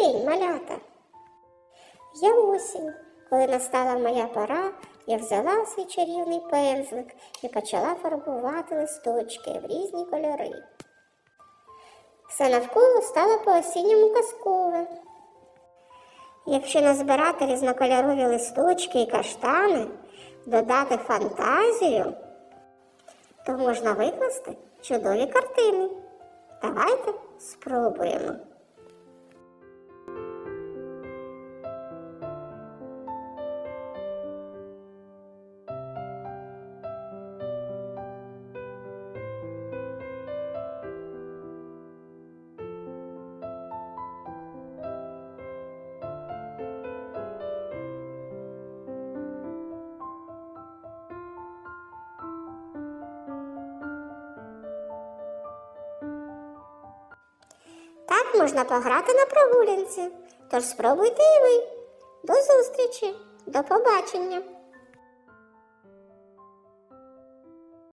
день, малята. Я осінь, коли настала моя пора, я взяла свій чарівний пензлик і почала фарбувати листочки в різні кольори. Все навколо стало по-осінньому казкове. Якщо назбирати різнокольорові листочки і каштани, додати фантазію, то можна викласти чудові картини. Давайте спробуємо. Так можна пограти на прогулянці. Тож спробуйте і ви. До зустрічі, до побачення!